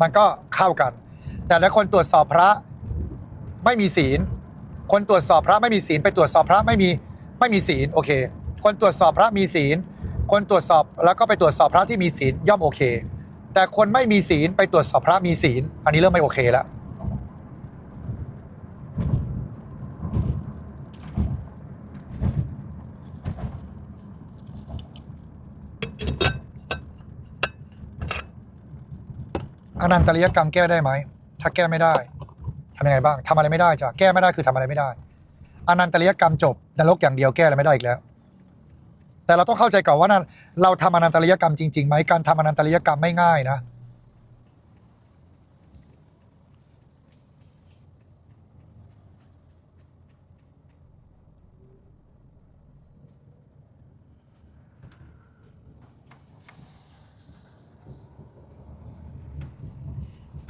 มันก็เข้ากัน แต่ถ้าคนตรวจสอบพระไม่มีศีล คนตรวจสอบพระไม่มีศีล ไปตรวจสอบพระไม่มีไม่มีศีลโอเค คนตรวจสอบพระมีศีล คนตรวจสอบแล้วก็ไปตรวจสอบพระที่มีศีลย่อมโอเค แต่คนไม่มีศีลไปตรวจสอบพระมีศีล อันนี้เริ่มไม่โอเคแล้ว อนันตริยกรรมแก้ได้ไหม ถ้าแก้ไม่ได้ทำยังไงบ้างทำอะไรไม่ได้จ้ะแก้ไม่ได้คือทำอะไรไม่ได้อนันตริยกรรมจบนรกอย่างเดียวแก้อะไรไม่ได้อีกแล้ว แต่เราต้องเข้าใจก่อนว่านั้นเราทำอนันตริยกรรมจริงๆไหมการทำอนันตริยกรรมไม่ง่ายนะ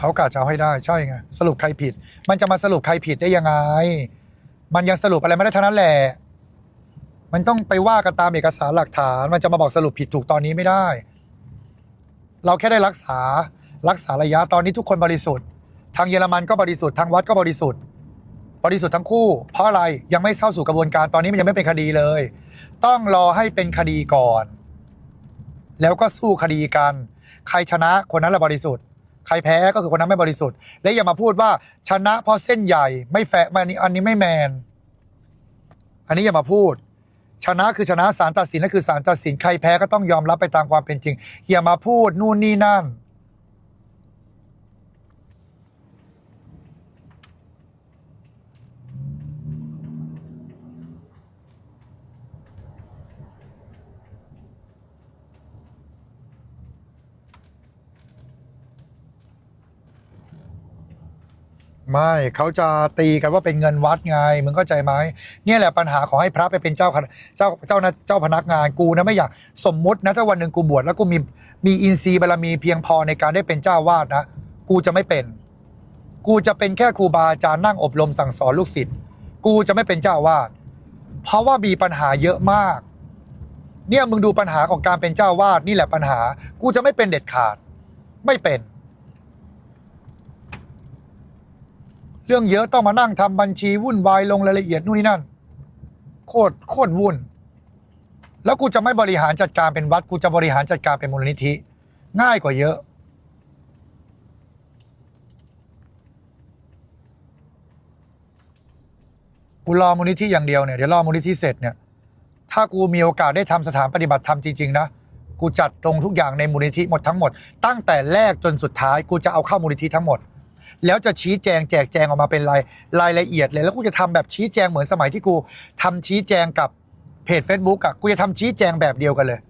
เขากะจะเอาให้ได้ใช่ไงสรุปใครผิด มันจะมาสรุปใครผิดได้ยังไง มันยังสรุปอะไรไม่ได้เท่านั้นแหละมันต้องไปว่ากันตามเอกสารหลักฐาน มันจะมาบอกสรุปผิดถูกตอนนี้ไม่ได้ เราแค่ได้รักษารักษาระยะตอนนี้ทุกคนบริสุทธิ์ ทางเยอรมันก็บริสุทธิ์ทางวัดก็บริสุทธิ์ บริสุทธิ์ทั้งคู่ เพราะอะไรยังไม่เข้าสู่กระบวนการตอนนี้มันยังไม่เป็นคดีเลย ต้องรอให้เป็นคดีก่อน แล้วก็สู้คดีกัน ใครชนะคนนั้นแหละบริสุทธิ์ ใครแพ้ก็คือคนนั้นไม่บริสุทธิ์ และอย่ามาพูดว่าชนะเพราะเส้นใหญ่ไม่แฟร์อันนี้อันนี้ไม่แมน อันนี้อย่ามาพูด ชนะคือชนะศาลตัดสินนั่นคือศาลตัดสินใครแพ้ก็ต้องยอมรับไปตามความเป็นจริงอย่ามาพูดนู่นนี่นั่น ไม่เขาจะตีกันว่าเป็นเงินวัดไงมึงเข้าใจไหมเนี่ยแหละปัญหาของให้พระไปเป็นเจ้าเจ้าเจ้านะเจ้าพนักงานกูนะไม่อยากสมมุตินะถ้าวันหนึ่งกูบวชแล้วกูมีมีอินทรีย์บารมีเพียงพอในการได้เป็นเจ้าวาดนะ กูจะไม่เป็น กูจะเป็นแค่ครูบาอาจารย์นั่งอบรมสั่งสอนลูกศิษย์กูจะไม่เป็นเจ้าวาดเพราะว่ามีปัญหาเยอะมาก เนี่ยมึงดูปัญหาของการเป็นเจ้าวาดนี่แหละปัญหา กูจะไม่เป็นเด็ดขาด ไม่เป็น เรื่องเยอะต้องมานั่งทำบัญชีวุ่นวายลงรายละเอียดนู่นนี่นั่น โคตรโคตรวุ่น แล้วกูจะไม่บริหารจัดการเป็นวัด กูจะบริหารจัดการเป็นมูลนิธิ ง่ายกว่าเยอะกูรอมูลนิธิอย่างเดียวเนี่ยเดี๋ยวรอมูลนิธิเสร็จเนี่ย ถ้ากูมีโอกาสได้ทำสถานปฏิบัติธรรมจริงๆนะกูจัดตรงทุกอย่างในมูลนิธิหมดทั้งหมด ตั้งแต่แรกจนสุดท้ายกูจะเอาเข้ามูลนิธิทั้งหมด แล้วจะชี้แจงแจกแจงออกมาเป็นรายรายละเอียดเลย แล้วกูจะทำแบบชี้แจงเหมือนสมัยที่กูทำชี้แจงกับเพจ Facebook อะกูจะทำชี้แจงแบบเดียวกันเลย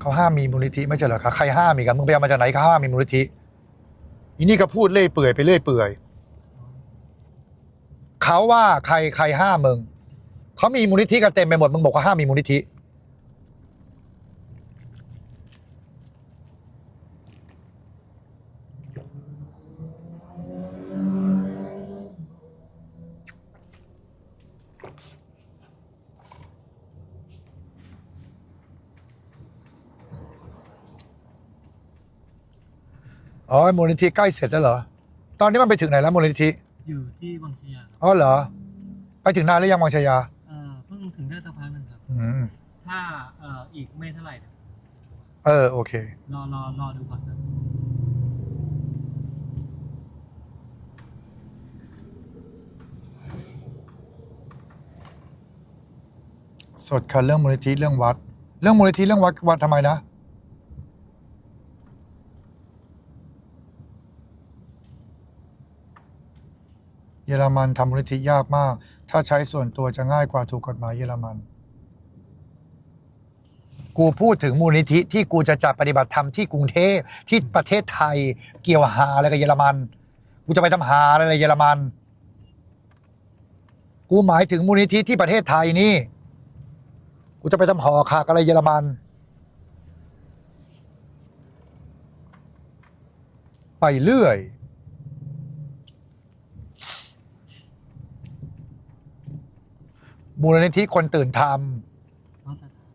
เขาห้ามมีมูลนิธิไม่ใช่เหรอคะใครห้ามมีกันมึงไปเอามาจากไหนเขาห้ามมีมูลนิธิอีนี่ก็พูดเล่อยเปื่อยไปเรื่อยเปื่อยเขาว่าใครใครห้ามมึงเขามีมูลนิธิกันเต็มไปหมดมึงบอกว่าห้ามมีมูลนิธิ อ๋อมูลนิธิใกล้เสร็จแล้วเหรอ ตอนนี้มันไปถึงไหนแล้วมูลนิธิ อยู่ที่วังชยาครับอ๋อเหรอ ไปถึงนานหรือยังวังชยา เอ่อเพิ่งถึงได้สักพักหนึ่งครับ อืม ถ้าเอ่ออีกไม่เท่าไหร่เนี่ยเออโอเค รอรอรอดูก่อนครับสดค่ะเรื่องมูลนิธิเรื่องวัด เรื่องมูลนิธิเรื่องวัดวัดทำไมนะ เยอรมันทำมูลนิธิยากมาก ถ้าใช้ส่วนตัวจะง่ายกว่าถูกกฎหมายเยอรมัน กูพูดถึงมูลนิธิที่กูจะจัดปฏิบัติธรรมที่กรุงเทพที่ประเทศไทยเกี่ยวหาอะไรกับเยอรมัน กูจะไปทำหาอะไรเยอรมัน กูหมายถึงมูลนิธิที่ประเทศไทยนี่ กูจะไปทำหอขากอะไรเยอรมัน ไปเรื่อย มูลนิธิคนตื่นทน้องสถาน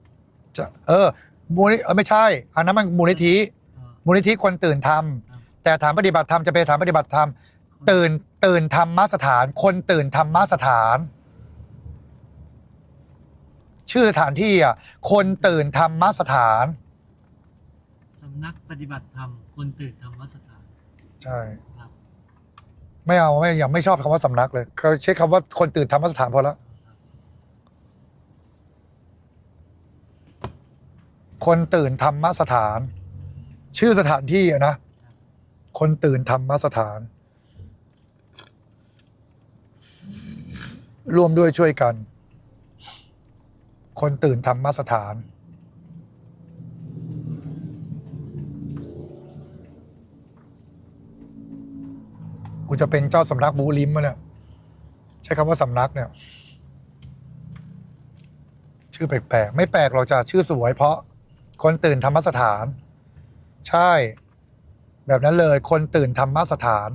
ำจะเออมูลนิเออไม่ใช่ อันนั้นมันมูลนิธิเอ่อมูลนิธิคนตื่นทำครับแต่ฐานปฏิบัติธรรมจะเป็นฐานปฏิบัติธรรม ตื่นตื่นธรรมสถาน คนตื่นธรรมสถาน ชื่อสถานที่อะคนตื่นธรรมสถานสำนักปฏิบัติธรรม คนตื่นธรรมสถาน ใช่ครับไม่เอาไม่ยังไม่ชอบคำว่าสำนักเลยเขาใช้คำว่าคนตื่นธรรมสถานพอแล้ว คนตื่นธรรมสถาน ชื่อสถานที่อะนะ คนตื่นธรรมสถาน ร่วมด้วยช่วยกัน คนตื่นธรรมสถาน กูจะเป็นเจ้าสำนักบูลิมมะเนี่ยใช้คำว่าสำนักเนี่ย ชื่อแปลกๆ ไม่แปลกหรอกจ้ะชื่อสวยเพราะ คนตื่นธรรมสถาน ใช่ แบบนั้นเลย คนตื่นธรรมสถาน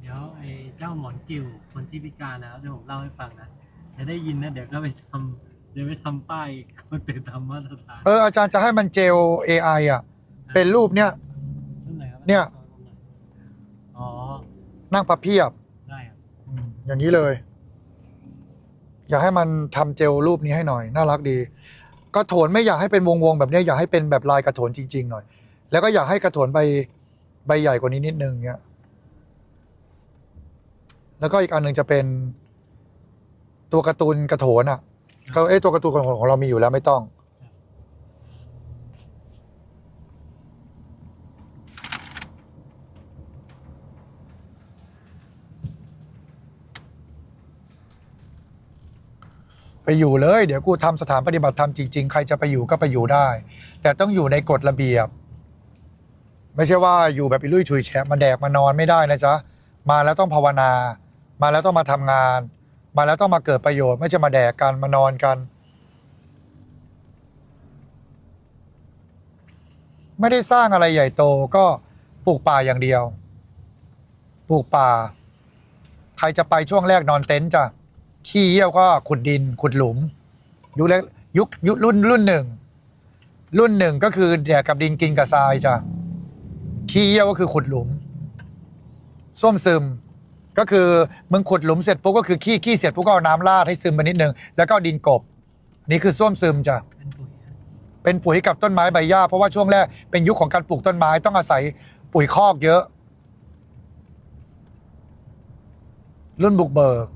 เดี๋ยวไอ้เจ้าหมอนกิวคนที่พิการนะครับเดี๋ยวผมเล่าให้ฟังนะจะได้ยินนะเดี๋ยวก็ไปทำเดี๋ยวไปทำป้ายคนตื่นธรรมสถานเอออาจารย์จะให้มันเจล AI อะ เป็นรูปเนี่ยรูปไหนครับเนี่ยอ๋อ นั่งพับเพียบได้ครับอืมอย่างนี้เลย อยากให้มันทำเจลรูปนี้ให้หน่อย น่ารักดี กระโถนไม่อยากให้เป็นวงๆแบบเนี้ยอยากให้เป็นแบบลายกระโถนจริง ๆ หน่อย แล้วก็อยากให้กระโถนใบใบใหญ่กว่านี้นิดนึงเนี้ย แล้วก็อีกอันหนึ่งจะเป็น ตัวการ์ตูนกระโถนอะก็เอ้ยตัวการ์ตูนของของเรามีอยู่แล้วไม่ต้อง อยู่เลย เดี๋ยวกูทำสถานปฏิบัติธรรมจริงๆ ใครจะไปอยู่ก็ไปอยู่ได้ แต่ต้องอยู่ในกฎระเบียบ ไม่ใช่ว่าอยู่แบบอิลุยฉุยแฉะมาแดกมานอนไม่ได้นะจ๊ะ มาแล้วต้องภาวนา มาแล้วต้องมาทำงาน มาแล้วต้องมาเกิดประโยชน์ ไม่ใช่มาแดกกันมานอนกัน ไม่ได้สร้างอะไรใหญ่โตก็ปลูกป่าอย่างเดียว ปลูกป่า ใครจะไปช่วงแรกนอนเต็นท์จ้ะ ขี้เยี่ยวก็ขุดดินขุดหลุม ยุคแรกยุคยุครุ่นรุ่นหนึ่ง รุ่นหนึ่งก็คือแดกกับดินกินกับทรายจ้ะขี้เยี่ยวก็คือขุดหลุมส้วมซึมก็คือมึงขุดหลุมเสร็จปุ๊บก็คือขี้ขี้เสร็จปุ๊บก็เอาน้ำราดให้ซึมไปนิดนึงแล้วก็ดินกบนี่คือส้วมซึมจ้ะเป็นปุ๋ยนะเป็นปุ๋ยกับต้นไม้ใบหญ้าเพราะว่าช่วงแรกเป็นยุคของการปลูกต้นไม้ต้องอาศัยปุ๋ยคอกเยอะ รุ่นบุกเบิก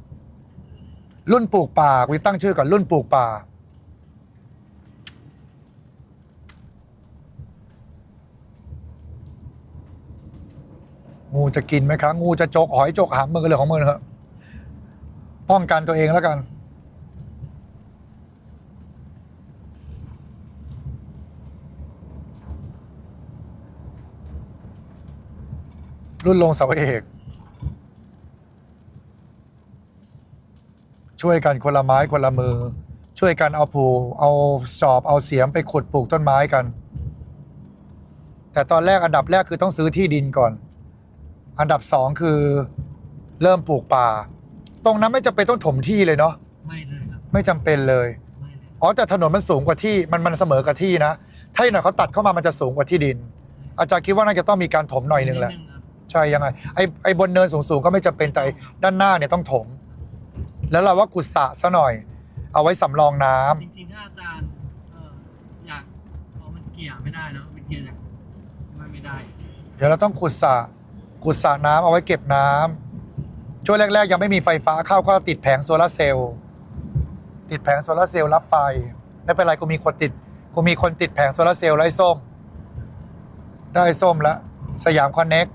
รุ่นปลูกป่าวิตั้งชื่อก่อนรุ่นปลูกป่า งูจะกินไหมคะงูจะจกหอยจกหามมือเลยของมือเถอะป้องกันตัวเองแล้วกัน รุ่นลงเสาเอก ช่วยกันคนละไม้คนละมือ ช่วยกันเอาผูเอาจอบเอาเสียมไปขุดปลูกต้นไม้กัน แต่ตอนแรกอันดับแรกคือต้องซื้อที่ดินก่อน อันดับสองคือเริ่มปลูกป่า ตรงนั้นไม่จำเป็นต้องถมที่เลยเนาะไม่เลยครับไม่จำเป็นเลย ไม่เลยอ๋อแต่ถนนมันสูงกว่าที่มันมันเสมอกับที่นะ ถ้าอีกหน่อยเขาตัดเข้ามามันจะสูงกว่าที่ดิน อาจารย์คิดว่าน่าจะต้องมีการถมหน่อยหนึ่งแหละดครับ ใช่ยังไงไอ้ไอ้บนเนินสูงๆก็ไม่จำเป็นแต่ไอ้ด้านหน้าเนี่ยต้องถม แล้วเราว่ากุศะซะหน่อย เอาไว้สำรองน้ำจริงๆถ้าอาจารย์เอ่ออยากเอามันเกี่ยไม่ได้เนอะมันเกี่ยจากมันไม่ได้เดี๋ยวเราต้องขุดสระขุดสระน้ำเอาไว้เก็บน้ำช่วงแรก ๆ ยังไม่มีไฟฟ้าเข้าก็ติดแผงโซลาร์เซลล์ติดแผงโซลาร์เซลล์รับไฟ ไม่เป็นไรกูมีคนติดกูมีคนติดแผงโซลาร์เซลล์ไร้ส้ม ได้ส้มแล้วสยามคอนเน็ก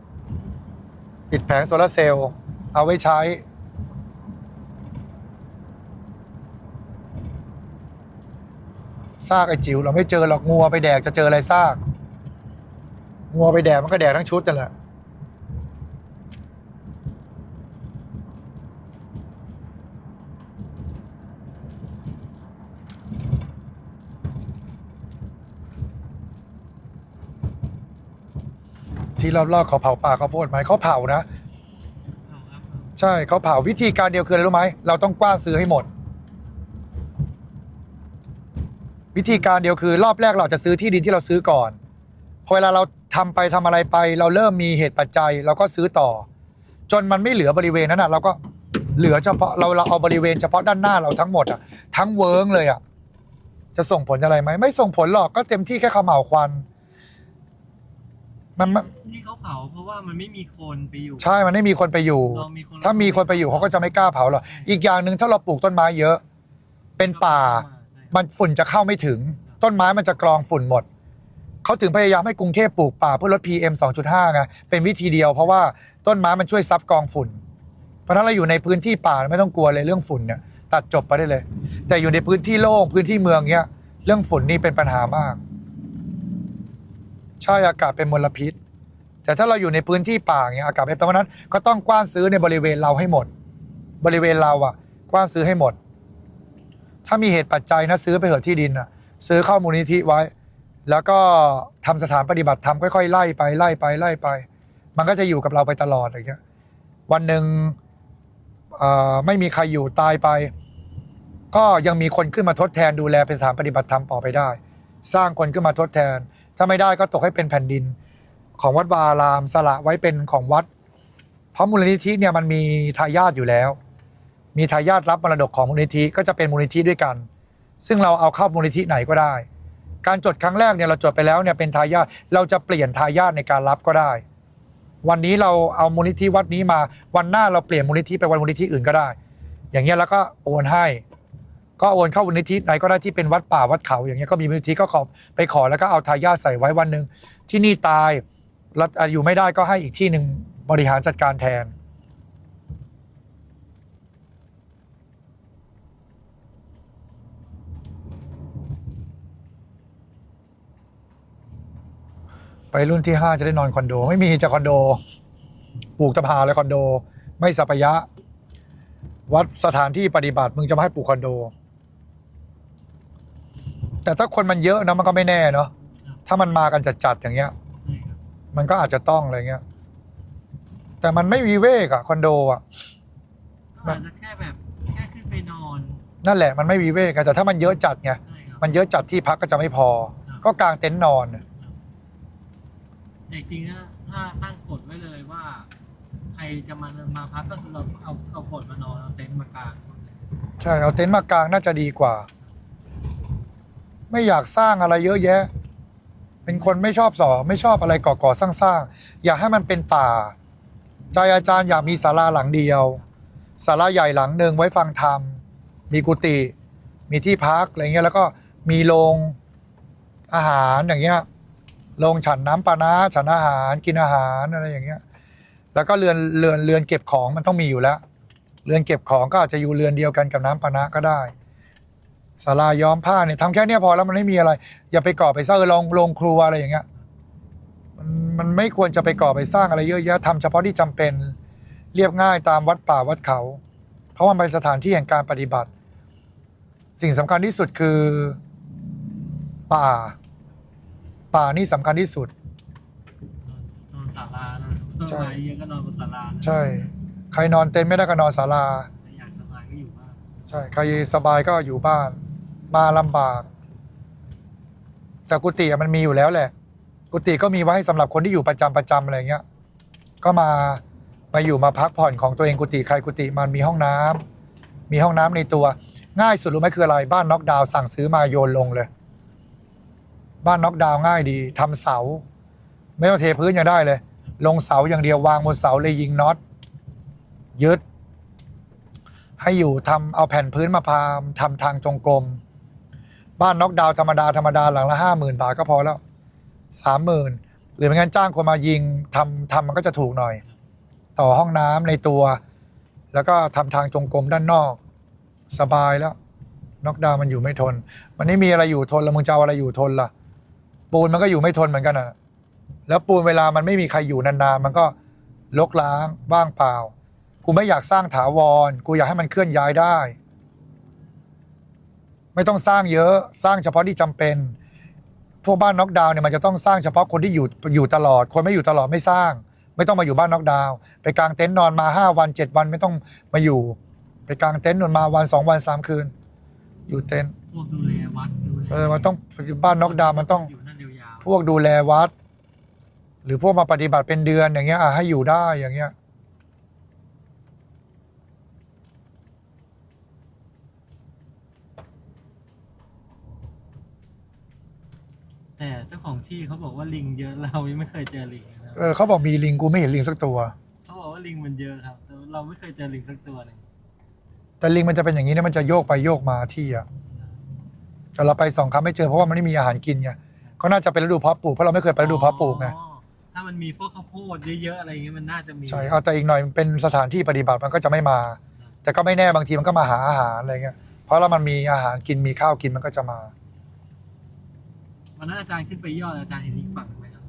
ติดแผงโซลาร์เซลล์เอาไว้ใช้ ซากไอ้จิ๋วเราไม่เจอหรอกงัวไปแดกจะเจออะไรซาก งัวไปแดกมันก็แดกทั้งชุดนั่นแหละที่รอบๆเขาเผาป่าเขาโพดไหมเขาเผานะ ใช่เขาเผาวิธีการเดียวคืออะไรรู้ไหมเราต้องกว้านซื้อให้หมด วิธีการเดียวคือรอบแรกเราจะซื้อที่ดินที่เราซื้อก่อนพอเวลาเราทำไปทำอะไรไป เราเริ่มมีเหตุปัจจัยเราก็ซื้อต่อ จนมันไม่เหลือบริเวณนั้นอะเราก็เหลือเฉพาะเราเราเอาบริเวณเฉพาะด้านหน้าเราทั้งหมดอะทั้งเวิร์งเลยอะจะส่งผลอะไรไหมไม่ส่งผลหรอกก็เต็มที่แค่เขม่าวควันมันมันที่เขาเผาเพราะว่ามันไม่มีคนไปอยู่ ใช่มันไม่มีคนไปอยู่เรามีคนถ้ามีคนไปอยู่เขาก็จะไม่กล้าเผาหรอกอีกอย่างหนึ่งถ้าเราปลูกต้นไม้เยอะ เป็นป่าใช่ มันฝุ่นจะเข้าไม่ถึง ต้นไม้มันจะกรองฝุ่นหมด เขาถึงพยายามให้กรุงเทพปลูกป่าเพื่อลด PM 2.5ไงเป็นวิธีเดียวเพราะว่าต้นไม้มันช่วยซับกรองฝุ่น เพราะฉะนั้นเราอยู่ในพื้นที่ป่าไม่ต้องกลัวเลยเรื่องฝุ่นเนี่ยตัดจบไปได้เลย แต่อยู่ในพื้นที่โล่งพื้นที่เมืองเนี้ยเรื่องฝุ่นนี่เป็นปัญหามากใช่อากาศเป็นมลพิษ แต่ถ้าเราอยู่ในพื้นที่ป่าเงี้ยอากาศเป็นเพราะฉะนั้นก็ต้องกว้านซื้อในบริเวณเราให้หมด บริเวณเราอะกว้านซื้อให้หมด ถ้ามีเหตุปัจจัยนะซื้อไปเถอะที่ดินอะซื้อเข้ามูลนิธิไว้ แล้วก็ทำสถานปฏิบัติธรรมค่อยๆไล่ไปไล่ไปไล่ไป มันก็จะอยู่กับเราไปตลอดอย่างเงี้ยวันหนึ่งไม่มีใครอยู่ตายไป ก็ยังมีคนขึ้นมาทดแทนดูแลเป็นสถานปฏิบัติธรรมต่อไปได้ สร้างคนขึ้นมาทดแทน ถ้าไม่ได้ก็ตกให้เป็นแผ่นดิน ของวัดวาอารามสละไว้เป็นของวัด เพราะมูลนิธิเนี่ยมันมีทายาทอยู่แล้ว มีทายาทรับมรดกของมูลนิธิก็จะเป็นมูลนิธิด้วยกัน ซึ่งเราเอาเข้ามูลนิธิไหนก็ได้ การจดครั้งแรกเนี่ยเราจดไปแล้วเนี่ยเป็นทายาทเราจะเปลี่ยนทายาทในการรับก็ได้ วันนี้เราเอามูลนิธิวัดนี้มาวันหน้าเราเปลี่ยนมูลนิธิไปวันมูลนิธิอื่นก็ได้ อย่างเงี้ยแล้วก็โอนให้ ก็โอนเข้ามูลนิธิไหนก็ได้ที่เป็นวัดป่าวัดเขา อย่างเงี้ยก็มีมูลนิธิก็ขอไปขอแล้วก็เอาทายาทใส่ไว้วันหนึ่งที่นี่ตายแล้วอยู่ไม่ได้ก็ให้อีกที่หนึ่งบริหารจัดการแทน ไปรุ่นที่ห้าจะได้นอนคอนโด ไม่มีจะคอนโด ปลูกตะพาเลยคอนโด ไม่สัปยะ วัดสถานที่ปฏิบัติมึงจะมาให้ปลูกคอนโด แต่ถ้าคนมันเยอะนะมันก็ไม่แน่เนาะถ้ามันมากันจัดๆอย่างเงี้ยใช่ครับมันก็อาจจะต้องอะไรเงี้ย แต่มันไม่วิเวกอะคอนโดอะก็อาจจะแค่แบบแค่ขึ้นไปนอน นั่นแหละมันไม่วิเวกอะแต่ถ้ามันเยอะจัดไงใช่ครับมันเยอะจัดที่พักก็จะไม่พอ ก็กางเต็นท์นอน แต่จริงถ้าถ้าตั้งกฎไว้เลยว่า ใครจะมามาพักก็คือเอาเอาเอากฎมานอนเอาเต็นท์มากางใช่เอาเต็นท์มากางน่าจะดีกว่า ไม่อยากสร้างอะไรเยอะแยะ เป็นคนไม่ชอบสอไม่ชอบอะไรก่อก่อสร้างสร้างๆอยากให้มันเป็นป่า ใจอาจารย์อยากมีศาลาหลังเดียวศาลาใหญ่หลังหนึ่งไว้ฟังธรรม มีกุฏิมีที่พักอะไรเงี้ยแล้วก็มีโรงอาหารอย่างเงี้ย โรงฉันน้ำปานะฉันอาหารกินอาหารอะไรอย่างเงี้ย แล้วก็เรือนเรือนเรือนเก็บของมันต้องมีอยู่แล้ว เรือนเก็บของก็อาจจะอยู่เรือนเดียวกันกับน้ำปานะก็ได้ศาลาย้อมผ้าเนี่ยทำแค่นี้พอแล้วมันไม่มีอะไร อย่าไปก่อไปสร้างเออโรงโรงครัวอะไรอย่างเงี้ยมันมันไม่ควรจะไปก่อไปสร้างอะไรเยอะแยะทำเฉพาะที่จำเป็นเรียบง่ายตามวัดป่าวัดเขา เพราะว่ามันเป็นสถานที่แห่งการปฏิบัติ สิ่งสำคัญที่สุดคือป่า ป่านี่สำคัญที่สุด นอนศาลานะต้นใช่ ไม้เยอะก็นอนบนศาลานะใช่ ใครนอนเต็นท์ไม่ได้ก็นอนศาลาใครอยากสบายก็อยู่บ้านใช่ ใครสบายก็อยู่บ้าน มาลำบาก แต่กุฏิอะมันมีอยู่แล้วแหละ กุฏิก็มีไว้ให้สำหรับคนที่อยู่ประจำประจำอะไรเงี้ย ก็มามาอยู่มาพักผ่อนของตัวเองกุฏิใครกุฏิมันมีห้องน้ำมีห้องน้ำในตัว ง่ายสุดรู้ไหมคืออะไรบ้านน็อกดาวน์สั่งซื้อมาโยนลงเลย บ้านน็อกดาวน์ง่ายดีทำเสา ไม่ต้องเทพื้นยังได้เลย ลงเสาอย่างเดียววางบนเสาเลยยิงน็อตยึด ให้อยู่ทำเอาแผ่นพื้นมาพามทำทางจงกรมบ้านน็อกดาวน์ธรรมดาธรรมดาหลังละห้าหมื่นบาทก็พอแล้วสามหมื่นหรือไม่งั้นจ้างคนมายิงทำทำมันก็จะถูกหน่อย ต่อห้องน้ำในตัว แล้วก็ทำทางจงกรมด้านนอก สบายแล้ว น็อกดาวน์มันอยู่ไม่ทน มันไม่มีอะไรอยู่ทนแล้วมึงจะเอาอะไรอยู่ทนล่ะ ปูนมันก็อยู่ไม่ทนเหมือนกันอะแล้วปูนเวลามันไม่มีใครอยู่นานๆมันก็ลกล้างว่างเปล่า กูไม่อยากสร้างถาวร กูอยากให้มันเคลื่อนย้ายได้ ไม่ต้องสร้างเยอะสร้างเฉพาะที่จำเป็น พวกบ้านน็อกดาวน์เนี่ยมันจะต้องสร้างเฉพาะคนที่อยู่อยู่ตลอด คนไม่อยู่ตลอดไม่สร้าง ไม่ต้องมาอยู่บ้านน็อกดาวน์ไปกางเต็นท์นอนมาห้าวันเจ็ดวันไม่ต้องมาอยู่ ไปกางเต็นท์นอนมาวันสองวันสามคืน อยู่เต็นท์พวกดูแลวัดดูแลเออมันต้องบ้านน็อกดาวน์มันต้องอยู่นั่นยาว พวกดูแลวัด หรือพวกมาปฏิบัติเป็นเดือนอย่างเงี้ยอะให้อยู่ได้อย่างเงี้ยๆแต่เจ้าของที่เขาบอกว่าลิงเยอะเรายังไม่เคยเจอลิงเลยนะเออเขาบอกมีลิงกูไม่เห็นลิงสักตัว เขาบอกว่าลิงมันเยอะครับ แต่เราไม่เคยเจอลิงสักตัวเลยแต่ลิงมันจะเป็นอย่างนี้เนี่ยมันจะโยกไปโยกมาที่อะแต่เราไปสองครั้งไม่เจอเพราะว่ามันไม่มีอาหารกินไง ก็น่าจะเป็นฤดูเพาะปลูกเพราะเราไม่เคยไปฤดูเพาะปลูกไงอ๋อถ้ามันมีพวกข้าวโพดเยอะๆอะไรอย่างเงี้ยมันน่าจะมีใช่เอาแต่อีกหน่อยมันเป็นสถานที่ปฏิบัติมันก็จะไม่มา แต่ก็ไม่แน่บางทีมันก็มาหาอาหารอะไรเงี้ยเพราะเรามันมีอาหารกินมีข้าวกินมันก็จะมา วันนั้นอาจารย์ขึ้นไปยอดอาจารย์เห็นอีกฝั่งไหมครับ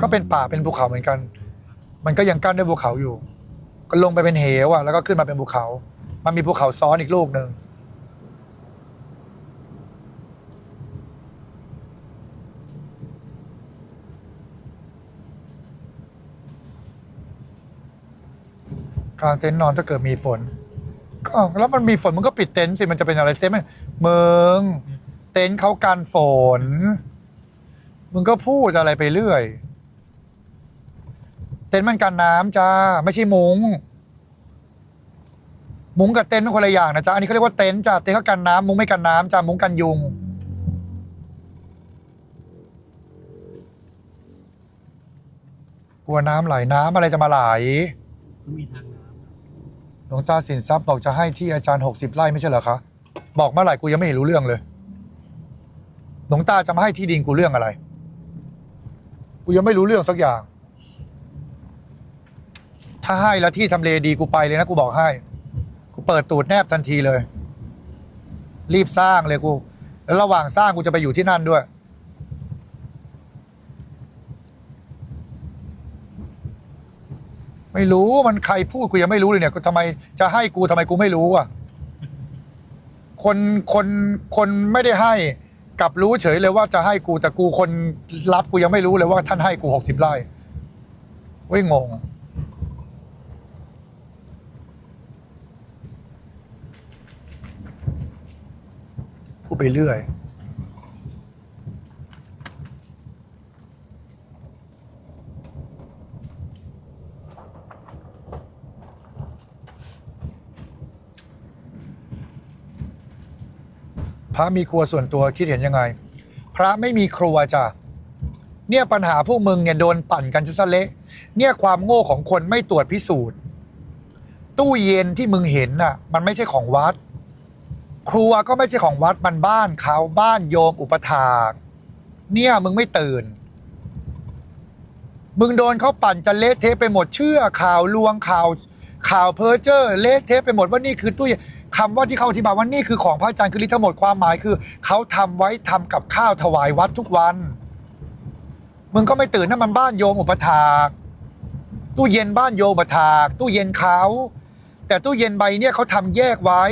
ก็เป็นป่าเป็นภูเขาเหมือนกัน มันก็ยังกั้นด้วยภูเขาอยู่ ก็ลงไปเป็นเหวอะแล้วก็ขึ้นมาเป็นภูเขา มันมีภูเขาซ้อนอีกลูกหนึ่งางเต็นท์นอนถ้าเกิดมีฝน ก็แล้วมันมีฝนมันก็ปิดเต็นท์สิมันจะเป็นอะไรเต็นท์มันเมืองเต็นท์เขากันฝน มึงก็พูดอะไรไปเรื่อย เต็นท์มันกันน้ำจ้าไม่ใช่มุง้งมุ้งกับเต็นท์เป็นคนละอย่างนะจ๊ะ อันนี้เขาเรียกว่าเต็นท์จ้าเต็นท์เขากันน้ำมุ้งไม่กันน้ำจ้ามุ้งกันยุง กลัวน้ำไหลน้ำอะไรจะมาไหล มีทางน หลวงตาสินทรัพย์บอกจะให้ที่อาจารย์หกสิบไร่ไม่ใช่เหรอคะ บอกเมื่อไหร่กูยังไม่เห็นรู้เรื่องเลย หลวงตาจะมาให้ที่ดินกูเรื่องอะไร กูยังไม่รู้เรื่องสักอย่าง ถ้าให้แล้วที่ทำเลดีกูไปเลยนะกูบอกให้ กูเปิดตูดแนบทันทีเลย รีบสร้างเลยกู แล้วระหว่างสร้างกูจะไปอยู่ที่นั่นด้วย ไม่รู้มันใครพูดกูยังไม่รู้เลยเนี่ยทำไมจะให้กูทำไมกูไม่รู้อะคนคนคนไม่ได้ให้กลับรู้เฉยเลยว่าจะให้กูแต่กูคนรับกูยังไม่รู้เลยว่าท่านให้กูหกสิบไร่เว้ยงง พูดไปเรื่อย พระมีครัวส่วนตัวคิดเห็นยังไง พระไม่มีครัวจ้ะเนี่ยปัญหาพวกมึงเนี่ยโดนปั่นกันจะซะเละเนี่ยความโง่ของคนไม่ตรวจพิสูจน์ ตู้เย็นที่มึงเห็นน่ะ มันไม่ใช่ของวัด ครัวก็ไม่ใช่ของวัดมันบ้านเขาบ้านโยมอุปถากเนี่ยมึงไม่ตื่น มึงโดนเขาปั่นจะเละเทะไปหมดเชื่อข่าวลวงข่าวข่าวเพ้อเจ้อเละเทะไปหมดว่านี่คือตู้เย็น คำว่าที่เขาอธิบายว่านี่คือของพระอาจารย์คือลิทั้งหมดความหมายคือ เขาทำไว้ทำกับข้าวถวายวัดทุกวัน มึงก็ไม่ตื่นนั่นมันบ้านโยมอุปถากตู้เย็นบ้านโยมอุปถากตู้เย็นเขาแต่ตู้เย็นใบเนี่ยเขาทำแยกไว้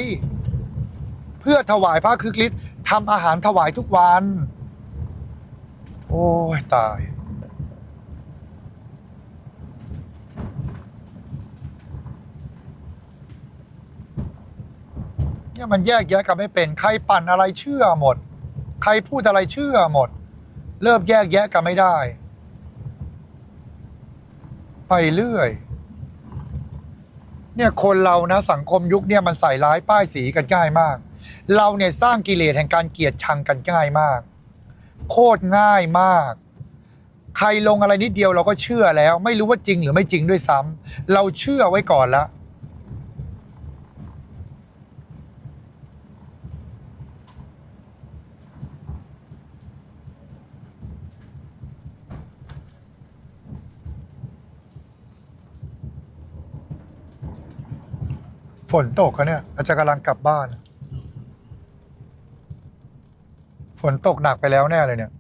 เพื่อถวายพระคือฤทธิ์ทำอาหารถวายทุกวัน โอ้ยตาย เนี่ยมันแยกแยะกันไม่เป็น ใครปั่นอะไรเชื่อหมด ใครพูดอะไรเชื่อหมด เริ่มแยกแยะกันไม่ได้ ไปเรื่อย เนี่ยคนเรานะสังคมยุคเนี่ยมันใส่ร้ายป้ายสีกันง่ายมาก เราเนี่ยสร้างกิเลสแห่งการเกลียดชังกันง่ายมาก โคตรง่ายมากใครลงอะไรนิดเดียวเราก็เชื่อแล้ว ไม่รู้ว่าจริงหรือไม่จริงด้วยซ้ำเราเชื่อไว้ก่อนแล้ว ฝนตกอะเนี่ยอาจจะกำลังกลับบ้าน ฝนตกหนักไปแล้วแน่เลยเนี่ย